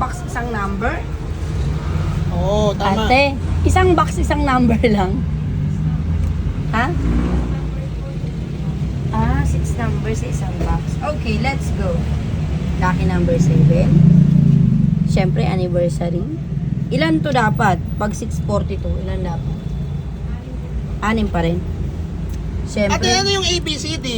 box, isang number? Oo, tama. Ate, isang box, isang number lang. Ha? Ah, six numbers sa isang box. Okay, let's go. Lucky number 7. Siyempre, anniversary. Ilan to dapat? Pag 642, ilan dapat? Anim pa rin. Ate, Siyempre, ano yung ABCD?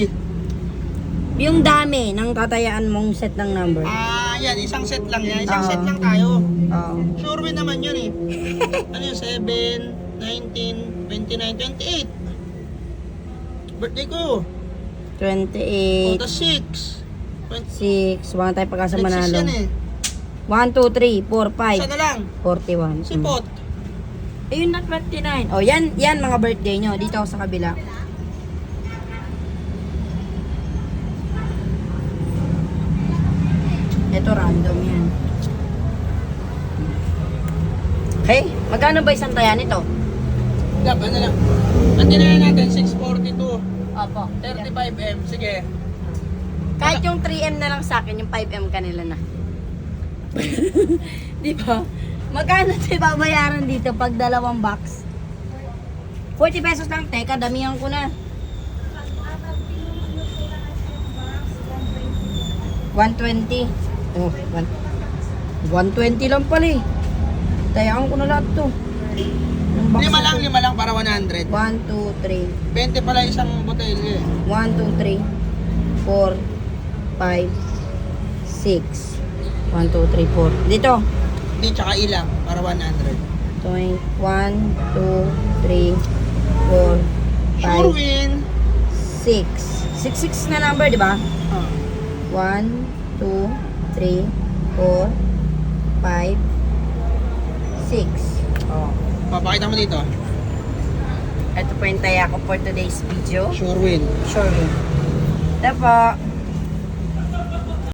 yung dami ng tatayaan mong set ng number. Ah, yan. Isang set lang yan. Isang Oo. set lang tayo. Oo. Sure win naman yun eh. ano yun? 7, 19, 29, 28. Birthday ko. 28, Oh, the 6. 6, wala tayo pagkasa manalo. yan eh. 1, 2, 3, 4, Isa na lang. 5, 41. Si Mm. Pot. Ayun na 29. Oh, yan, yan mga birthday nyo. Dito ako sa kabila. Ito random yan. Okay, magkano ba isang taya nito? Gab, ano lang. Ang dinala natin, 642. Opo. 35M. Sige. Kahit yung 3M na lang sa akin, yung 5M kanila na. Di ba? Magkano tayo babayaran dito pag dalawang box? 40 pesos lang. Teka, damihan ko na. 120. Oh, one- 120 lang pala eh. Tayaan ko na lahat to. Lima lang, lima lang para 100. 1, 2, 3. 20 pala isang botelya eh. 1, 2, 3, 4, 5, 6. 1, 2, 3, 4. Dito. Hindi, tsaka ilang para 100. 1, 2, 3, 4, Sure 5, win. 6. 6, 6 na number, di ba? Ah. 1, 2, 3, 4, 5, 6. Oh. Papakita mo dito. Ito po yung taya ko for today's video. Sure win. Sure. Ito po.